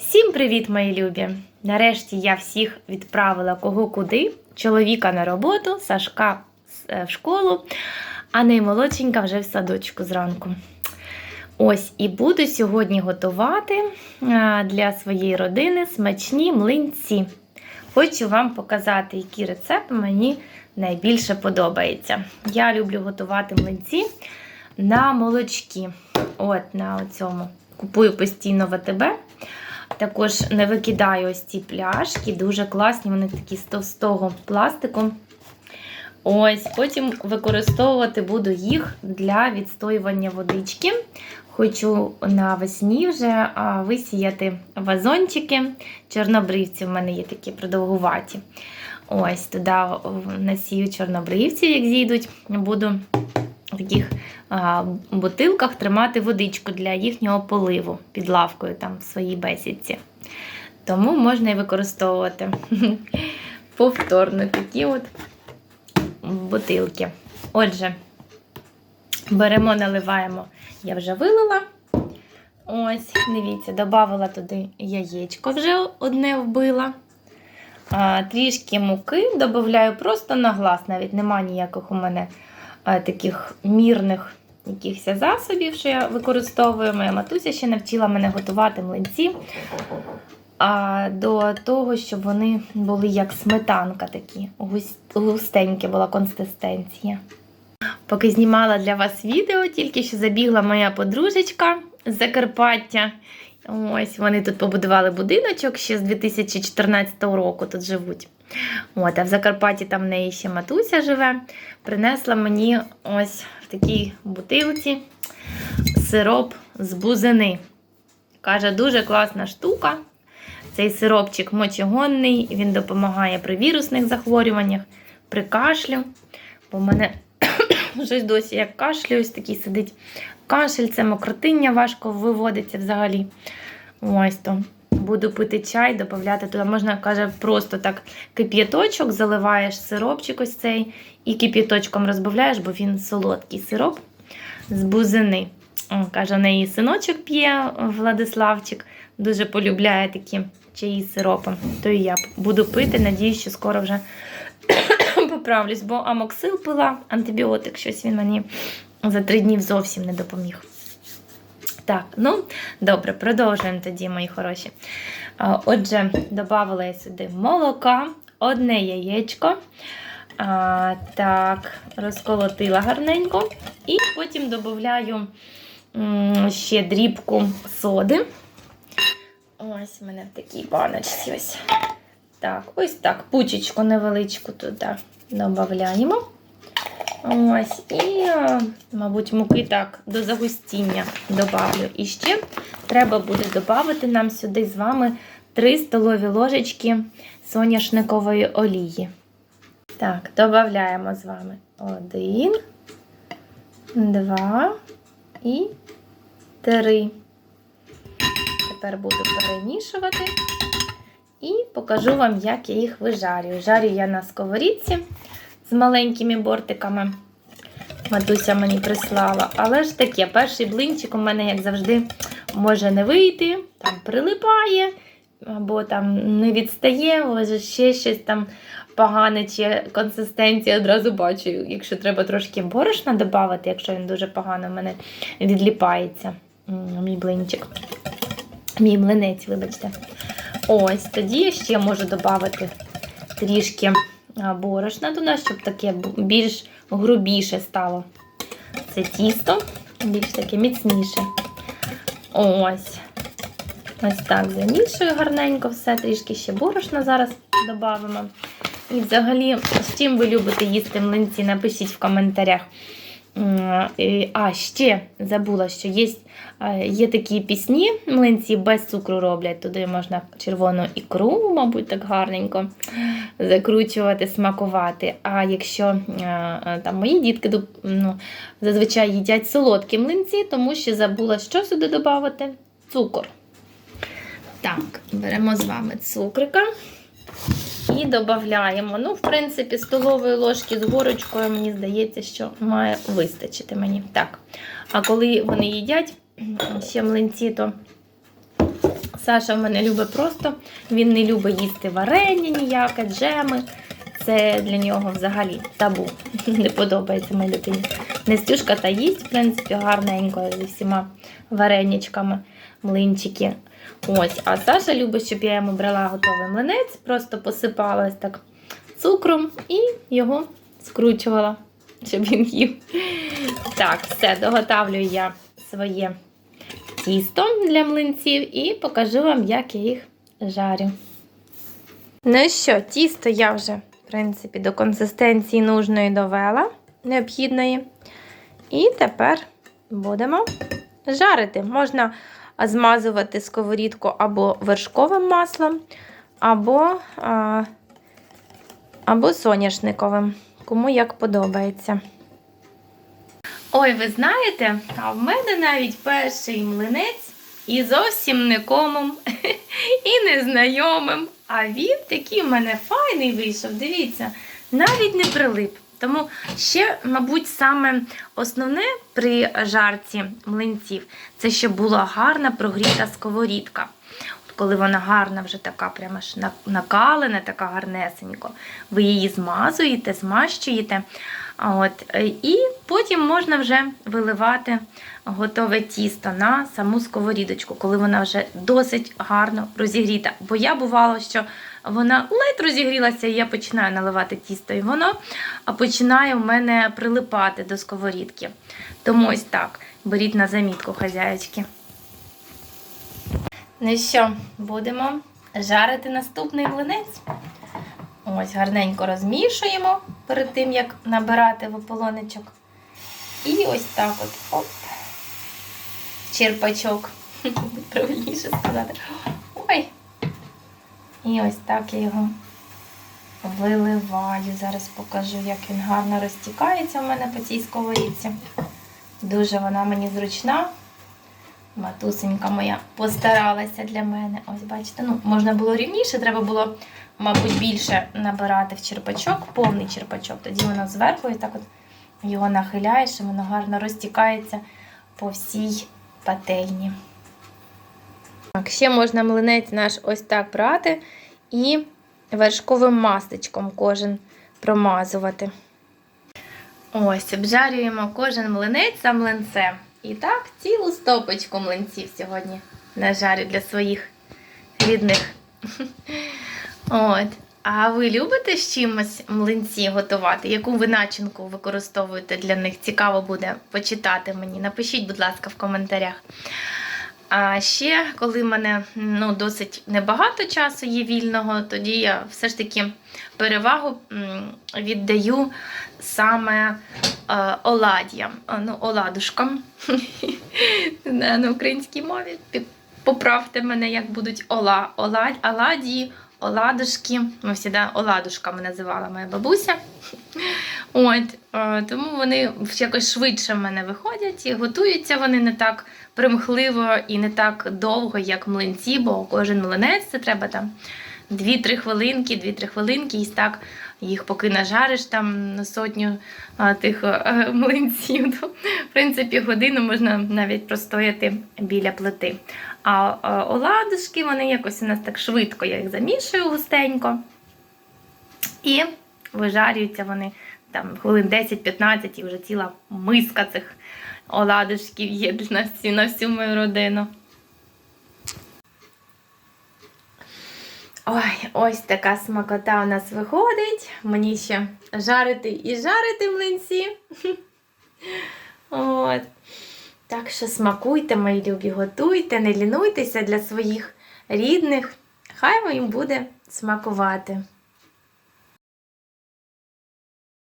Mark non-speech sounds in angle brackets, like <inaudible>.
Всім привіт, мої любі! Нарешті я всіх відправила кого куди. Чоловіка на роботу, Сашка е, в школу, а наймолодшенька вже в садочку зранку. Ось і буду сьогодні готувати е, для своєї родини смачні млинці. Хочу вам показати, який рецепт мені найбільше подобається. Я люблю готувати млинці на молочці. От на цьому. Купую постійно в АТБ. Також не викидаю ось ці пляшки, дуже класні, вони такі з товстого пластику. Ось, Потім використовувати буду їх для відстоювання водички. Хочу навесні вже висіяти вазончики. Чорнобривці в мене є такі продовгуваті. Ось туди насію чорнобривців, як зійдуть, буду таких бутилках тримати водичку для їхнього поливу під лавкою там в своїй бесідці. Тому можна і використовувати <laughs> повторно такі от бутилки. Отже, беремо, наливаємо, я вже вилила. Ось, дивіться, додавала туди яєчко, вже одне вбила. А, Трішки муки додаю просто на глаз, навіть нема ніяких у мене а, таких мірних якихось засобів, що я використовую. Моя матуся ще навчила мене готувати млинці а, до того, щоб вони були як сметанка такі, густенькі була консистенція. Поки знімала для вас відео, тільки що забігла моя подружечка з Закарпаття. Ось вони тут побудували будиночок ще з 2014 року тут живуть. От, А в Закарпатті там в неї ще матуся живе. Принесла мені ось в такій бутилці сироп з бузини. Каже, дуже класна штука. Цей сиропчик мочегонний, він допомагає при вірусних захворюваннях, при кашлю. Бо в мене <coughs> щось досі як кашлю, ось такий сидить кашель, це мокротиння важко виводиться взагалі. Ось то. Буду пити чай, додати туди. Можна, каже, просто так кип'яточок, заливаєш сиропчик ось цей і кип'яточком розбавляєш, бо він солодкий сироп з бузини. О, Каже, в неї синочок п'є Владиславчик, дуже полюбляє такі чаї з сиропом. То і я буду пити, надіюсь, що скоро вже поправлюсь, бо амоксил пила, антибіотик, щось він мені за три дні зовсім не допоміг. Так, ну, добре, продовжуємо тоді, мої хороші. Отже, додавала я сюди молока, одне яєчко. А, Так, розколотила гарненько. І потім додаю ще дрібку соди. Ось в мене в такій баночці. ось. Так, ось так, пучечку невеличку туди додаємо. Ось, і, мабуть, муки так до загустіння додавлю. І ще треба буде додати нам сюди з вами 3 столові ложечки соняшникової олії. Так, додаємо з вами один, два і три. Тепер буду перемішувати покажу вам, як я їх вижарюю. Жарю я на сковорідці з маленькими бортиками. Матуся мені прислала. Але ж таке, перший блинчик у мене, як завжди, може не вийти, там прилипає, або там не відстає, може ще щось там погане, чи консистенція одразу бачу. Якщо треба трошки борошна додати, якщо він дуже погано в мене відліпається. Мій блинчик. Мій млинець, вибачте. Ось, тоді я ще можу додати трішки борошна туди, щоб таке більш грубіше стало. Це тісто, більш таке міцніше. Ось. Ось так замішую гарненько все, трішки ще борошна зараз додамо. І взагалі, з чим ви любите їсти млинці, напишіть в коментарях. А, ще забула, що є є такі пісні, млинці без цукру роблять. Туди можна червону ікру, мабуть, так гарненько закручувати, смакувати. А якщо там мої дітки ну, зазвичай їдять солодкі млинці, тому що забула, що сюди додати? Цукор. Так, беремо з вами цукрика. І додаємо. Ну, в принципі, столової ложки з горочкою, мені здається, що має вистачити мені. Так. А коли вони їдять <clears throat> ще млинці, то Саша в мене любить просто, він не любить їсти варення ніяке, джеми. Це для нього взагалі табу. <laughs> Не подобається моїй дитині. Нестюшка та їсть, в принципі, гарненько зі всіма вареничками, млинчики. Ось, а Саша любить, щоб я йому брала готовий млинець, просто посипалась так цукром і його скручувала, щоб він їв. Так, все, доготавлюю я своє тісто для млинців і покажу вам, як я їх жарю. Ну що, тісто я вже, в принципі, до консистенції нужної довела, необхідної. І тепер будемо жарити. Можна змазувати сковорідку або вершковим маслом, або, а, або соняшниковим, кому як подобається. Ой, ви знаєте, а в мене навіть перший млинець і зовсім не комом, <laughs> і незнайомим. А він такий в мене файний вийшов. Дивіться, навіть не прилип. Тому ще, мабуть, саме основне при жарці млинців це щоб була гарна прогріта сковорідка. От коли вона гарна, вже така прямо ж накалена, така гарнесенько, ви її змазуєте, змащуєте. От, е, і потім можна вже виливати готове тісто на саму сковорідочку, коли вона вже досить гарно розігріта. Бо я бувало, що вона ледь розігрілася, і я починаю наливати тісто, і воно починає в мене прилипати до сковорідки. Тому ось так. Беріть на замітку, хазяєчки. Ну що, будемо жарити наступний млинець. Ось гарненько розмішуємо перед тим, як набирати в ополонечок. І ось так от оп. Черпачок. <laughs> Правильніше сказати. І ось так я його виливаю. Зараз покажу, як він гарно розтікається у мене по цій сковорідці. Дуже вона мені зручна. Матусенька моя постаралася для мене. Ось бачите, ну, можна було рівніше, треба було, мабуть, більше набирати в черпачок, повний черпачок. Тоді воно зверху і так от його нахиляєш, і воно гарно розтікається по всій пательні. Так, ще можна млинець наш ось так брати і вершковим мастечком кожен промазувати. Ось, обжарюємо кожен млинець за млинцем. І так, цілу стопочку млинців сьогодні нажарю для своїх рідних. От. А ви любите з чимось млинці готувати? Яку ви начинку використовуєте для них? Цікаво буде почитати мені. Напишіть, будь ласка, в коментарях. А ще, коли в мене ну, досить небагато часу є вільного, тоді я все ж таки перевагу віддаю саме е, олад'ям, ну, оладушкам <laughs> на, українській мові. Поправте мене, як будуть ола, ола, оладії, оладушки. Ми завжди оладушками називала моя бабуся. От, е, тому вони якось швидше в мене виходять і готуються вони не так примхливо і не так довго, як млинці, бо кожен млинець це треба там 2-3 хвилинки, 2-3 хвилинки, і так їх поки нажариш там на сотню а, тих е, <laughs> млинців, то в принципі годину можна навіть простояти біля плити. А е, оладушки, вони якось у нас так швидко, я їх замішую густенько. І вижарюються вони там хвилин 10-15 і вже ціла миска цих оладушків є на всю, на всю мою родину. Ой, ось така смакота у нас виходить. Мені ще жарити і жарити млинці. От. Так що смакуйте, мої любі, готуйте, не лінуйтеся для своїх рідних. Хай їм буде смакувати.